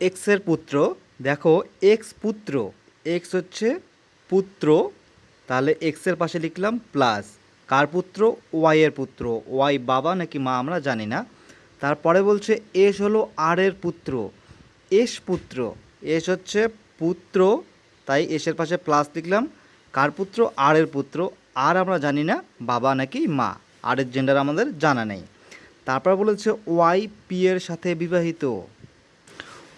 এক্সের পুত্র, দেখো এক্স পুত্র এক্স হচ্ছে পুত্র, তাহলে এক্সের পাশে লিখলাম প্লাস কার পুত্র? ওয়াইয়ের পুত্র ওয়াই বাবা নাকি মা আমরা জানি না, তারপরে বলছে এস হলো আর এর পুত্র এস পুত্র এস হচ্ছে পুত্র, তাই এসের পাশে প্লাস লিখলাম, কার পুত্র? আর এর পুত্র আর আমরা জানি না, বাবা নাকি মা আর এর জেন্ডার আমাদের জানা নেই, তারপর বলেছে ওয়াই পি এর সাথে বিবাহিত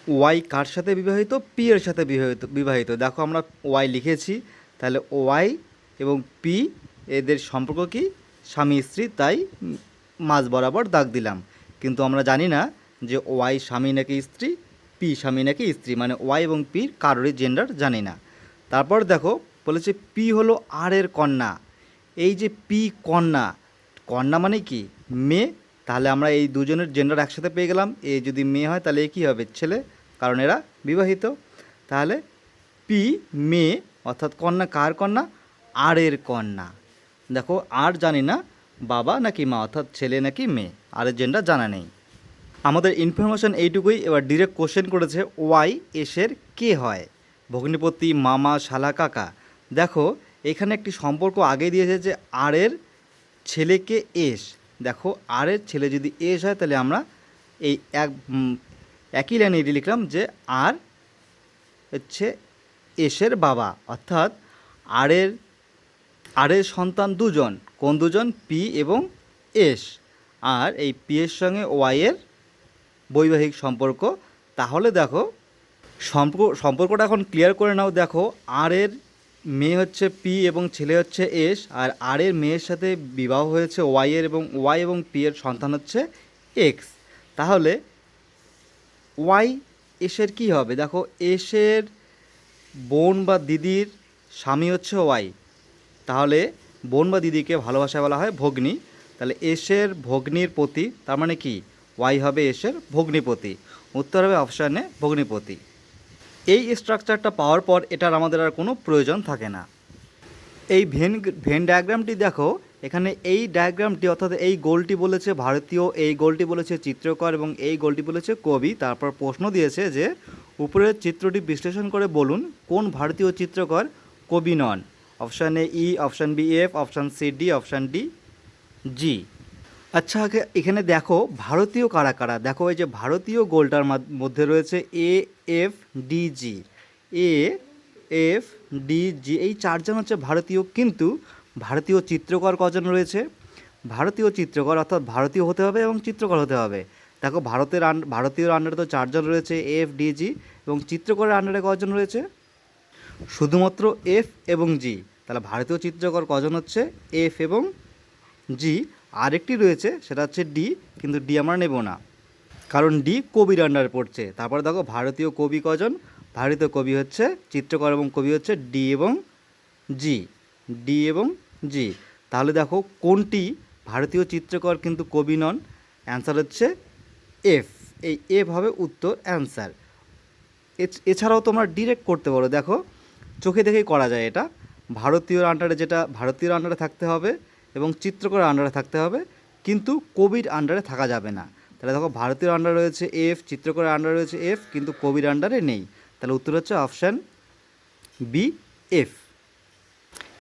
ওয়াই কার সাথে বিবাহিত? পি এর সাথে বিবাহিত বিবাহিত। দেখো আমরা ওয়াই লিখেছি, তাহলে ওয়াই এবং পি এদের সম্পর্ক কি? স্বামী, স্ত্রী, তাই মাঝ বরাবর দাগ দিলাম। কিন্তু আমরা জানি না যে ওয়াই স্বামী নাকি স্ত্রী, পি স্বামী নাকি স্ত্রী মানে ওয়াই এবং পির কারোরই জেন্ডার জানি না। তারপর দেখো, বলেছে পি হলো আর এর কন্যা। এই যে পি কন্যা কন্যা মানে কি? মেয়ে? তাহলে আমরা এই দুজনের জেন্ডার একসাথে পেয়ে গেলাম। এ যদি মেয়ে হয়, তাহলে এ কী হবে? ছেলে? কারণ এরা বিবাহিত। তাহলে পি মেয়ে অর্থাৎ কন্যা কার কন্যা? আর এর কন্যা। দেখো, আর জানি না বাবা নাকি মা, অর্থাৎ ছেলে নাকি মেয়ে আর এর জেন্ডার জানা নেই। আমাদের ইনফরমেশন এইটুকুই, এবার ডিরেক্ট কোশ্চেন করেছে ওয়াই এসের কে হয়? ভগ্নিপতি, মামা, শালা, কাকা। দেখো, এখানে একটি সম্পর্ক আগে দিয়েছে যে আর এর ছেলেকে এস দেখো আর এর ছেলে যদি এস হয়, তাহলে আমরা এই এক একই লাইনে এটি লিখলাম যে আর হচ্ছে এসের বাবা, অর্থাৎ আরের আরের সন্তান দুজন, কোন দুজন? পি এবং এস। আর এই পি এর সঙ্গে ওয়াইয়ের বৈবাহিক সম্পর্ক। তাহলে দেখো, সম্পর্ক, সম্পর্কটা এখন ক্লিয়ার করে নাও। দেখো আর এর মেয়ে হচ্ছে পি এবং ছেলে হচ্ছে এস, আর আর এর মেয়ের সাথে বিবাহ হয়েছে ওয়াই এর এবং ওয়াই এবং পি এর সন্তান হচ্ছে এক্স। তাহলে ওয়াই এসের কি হবে? দেখো, এসের বোন বা দিদির স্বামী হচ্ছে ওয়াই। তাহলে বোন বা দিদিকে ভালোবাসা বলা হয় ভগ্নী। তাহলে এসের ভগ্নির প্রতি তার মানে কি? ওয়াই হবে এসের ভগ্নিপতি। উত্তর হবে অপশানে ভগ্নিপতি। এই স্ট্রাকচারটা পাওয়ার পর এটার আমাদের আর কোনো প্রয়োজন থাকে না। এই ভেন ভেন ডায়াগ্রামটি দেখো, এখানে এই ডায়াগ্রামটি অর্থাৎ এই গোলটি বলেছে ভারতীয়, এই গোলটি বলেছে চিত্রকর এবং এই গোলটি বলেছে কবি। তারপর প্রশ্ন দিয়েছে যে, উপরের চিত্রটি বিশ্লেষণ করে বলুন, কোন ভারতীয় চিত্রকর কবি নন? Option A E option B F option C D option D G আচ্ছা এখানে দেখো, ভারতীয় কারা কারা? দেখো, এই যে ভারতীয় গোলটার মধ্যে রয়েছে A F D G A F D G এই চারজন হচ্ছে ভারতীয়, কিন্তু ভারতীয় চিত্রকর কজন রয়েছে? ভারতীয় চিত্রকর, অর্থাৎ ভারতীয় হতে হবে এবং চিত্রকর হতে হবে। দেখো, ভারতের ভারতীয় আন্ডারে তো চারজন রয়েছে এফ ডি জি এবং চিত্রকরের আন্ডারে কজন রয়েছে? শুধুমাত্র এফ এবং জি তাহলে ভারতীয় চিত্রকর কজন হচ্ছে? এফ এবং জি আরেকটি রয়েছে, সেটা হচ্ছে ডি কিন্তু ডি আমরা নেব না। কারণ ডি কবির আন্ডারে পড়ছে। তারপরে দেখো, ভারতীয় কবি কজন? ভারতীয় কবি হচ্ছে চিত্রকর এবং কবি হচ্ছে ডি এবং জি ডি এবং জি তাহলে দেখো কোনটি ভারতীয় চিত্রকর কিন্তু কবি নন? অ্যান্সার হচ্ছে এফ এই এফ হবে উত্তর অ্যান্সার এছ- এছাড়াও তোমরা ডিরেক্ট করতে পারো। দেখো, চোখে দেখেই করা যায় এটা। ভারতীয় আন্ডারে যেটা, ভারতীয় আন্ডারে থাকতে হবে এবং চিত্রকর আন্ডারে থাকতে হবে, কিন্তু কবির আন্ডারে থাকা যাবে না। তাহলে দেখো ভারতীয় আন্ডার রয়েছে এফ চিত্রকরের আন্ডারে রয়েছে এফ কিন্তু কবির আন্ডারে নেই। তাহলে উত্তর হচ্ছে অপশান বি এফ